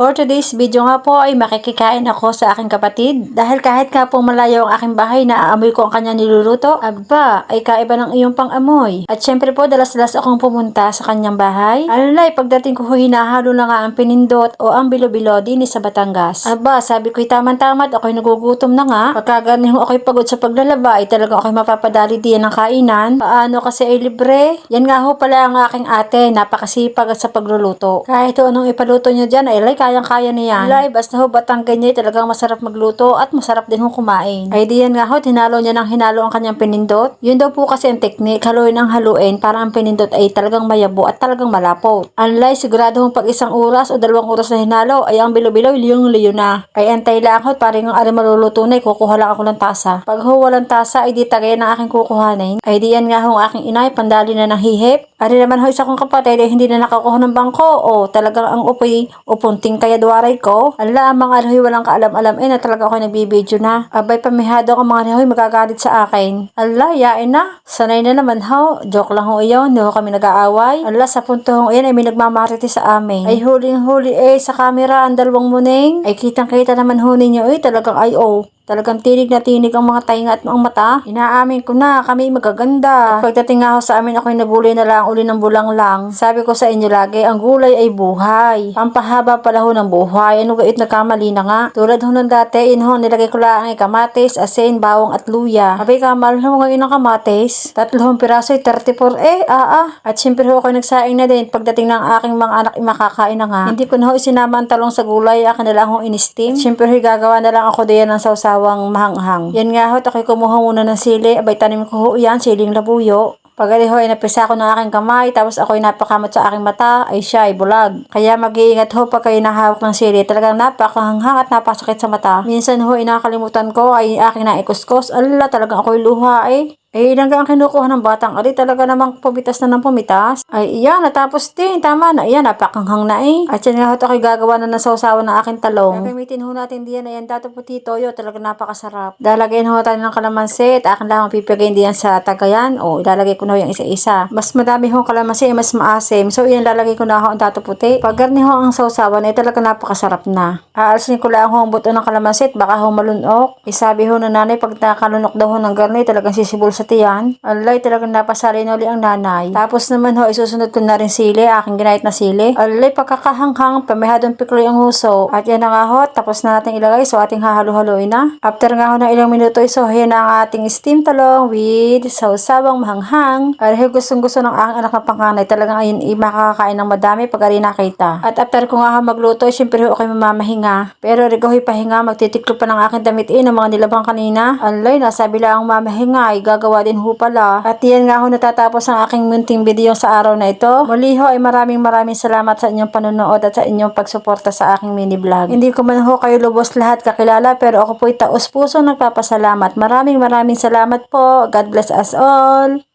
For today's video nga po ay makikikain ako sa aking kapatid. Dahil kahit nga po malayo ang aking bahay na aamoy ko ang kanya niluluto, aba, ay kaiba ng iyong pang-amoy. At syempre po, dalas-dalas akong pumunta sa kanyang bahay. Alay, pagdating ko hinahalo na nga ang pinindot o ang bilo-bilo din sa Batangas. Aba, sabi ko'y tamang-tamat, ako'y nagugutom na nga. Pagka ganun ho ako'y pagod sa paglalaba, ay talagang ako'y mapapadali diyan ng kainan. Paano kasi ay libre? Yan nga ho pala ang aking ate, napakasipag sa pagluluto. Kahit anong ipaluto niya dyan, ay lay, kayang-kaya niyan. Alay, basta ho batanggan niya, talagang masarap magluto at masarap din ho kumain. Ay diyan nga ho, tinalo niya ng hinalo ang kanyang pinindot. Yun daw po kasi ang technique, haluin ang haluin para ang pinindot ay talagang mayabo at talagang malapot. Anlay, sigurado hong pag isang oras o dalawang oras na hinalo, ay ang bilo-bilo, liyong-liyo na. Ay antay lang ho, parang ang ari maluluto na, kukuha lang ako ng tasa. Pag ho walang tasa, ay di tagay na aking kukuhanin. Ay diyan nga ho aking inay, pandali na ng hihip. Ari naman ho, isa kong kapatid, ay hindi na nakakuha ng bangko. O talagang ang upoy, upunting kaya duwaray ko. Ala, mga arihoy walang kaalam-alam eh, na talaga ako nagbibideo na. Abay, pamihado ang mga arihoy, magagalit sa akin. Ala, yain na. Sanay na naman ho. Joke lang ho iyon, hindi ho kami nag-aaway. Ala, sa punto ho iyan ay may nagmamariti sa amin. Ay huling-huli eh, sa camera, ang dalawang muning. Ay kitang-kita naman ho ninyo eh, talagang ay oh. Talagang tinig na tinig ang mga tainga at ang mata. Inaamin ko na, kami magaganda. At pagdating ho sa amin, ako'y nabulay na lang uli ng bulang lang. Sabi ko sa inyo lagi, ang gulay ay buhay. Pampahaba pala ho ng buhay. Ano gait nagkamali na nga. Tulad ho ng dati, in ho, nilagay ko lang ay kamatis, asin, bawang at luya. Abay kamal ho ngayon ang kamatis. Tatlong piraso ay 34 eh, ah ah. At syempre ho ako nagsaing na din. Pagdating ng aking mga anak, ay makakain na nga. Hindi ko na ho isinama ang talong sa gulay, akin na lang ho in-steam. At syempre ho, gagawa na lang ako diyan ng sausawang mahanghang. Yan nga ho, ako'y kumuha muna ng sili. Abay, tanim ko ho yan, siling labuyo. Pag ho ay ko ng aking kamay, tapos ako'y napakamot sa aking mata, ay siya ay bulag. Kaya mag-iingat ho pag kayo nahawak ng sili. Talagang napakahanghang at napasakit sa mata. Minsan ho, inakalimutan ko ay aking naikuskus. Ala, talagang ako'y luha eh. Eh, ilang ang kinukuha ng batang ari talaga namang pumitas na ng pumitas. Ay, iyan, natapos din. Tama na, iyan, napakanghang na eh. At yan nga ho, ako'y gagawa na ng sausawan ng aking talong. Gagamitin ho natin diyan na yan, dato puti toyo, talaga napakasarap. Dalagyan ho tayo ng kalamansi at akin lang pipigay diyan sa tagayan. O, ilalagay ko na ho yung isa-isa. Mas madami ho kalamansi, mas maasim. So, iyan, lalagay ko na ho ang dato puti. Pag garni ho ang sausawan, ay talaga napakasarap na. Aalsin ko lang ho ang buto ng kalamansi at baka ho malunok. Isabi ho na nanay, pag nakalunok daw ho ng garni, talagang sisibol sa tiyan. Alay, talagang napasali na uli ang nanay. Tapos naman ho, isusunod ko na rin sili, aking ginait na sili. Alay, pagkakahanghang, pamihadong pikloy ang huso. At yan na nga ho, tapos na natin ilagay, so ating hahalo-haloy na. After nga ho ng ilang minuto, so yan na ang ating steam talong with sausawang mahanghang. Alay, gustong gusto ng aking anak na pangkanay, talagang ayun, i makakakain ng madami pag ari nakita. At after ko nga ho magluto, syempre ho, okay mamamahinga. Pero rigo'y pahinga, magtitiklo pa ng aking damit eh, ng mga nilabang kanina. Alay, nasabi lang ang mamahinga, ay gagawa din ho pala. At yan nga ho natatapos ang aking munting video sa araw na ito. Muli ho ay maraming maraming salamat sa inyong panonood at sa inyong pagsuporta sa aking mini vlog. Hindi ko man ho kayo lubos lahat kakilala pero ako po'y taos puso nagpapasalamat. Maraming maraming salamat po. God bless us all.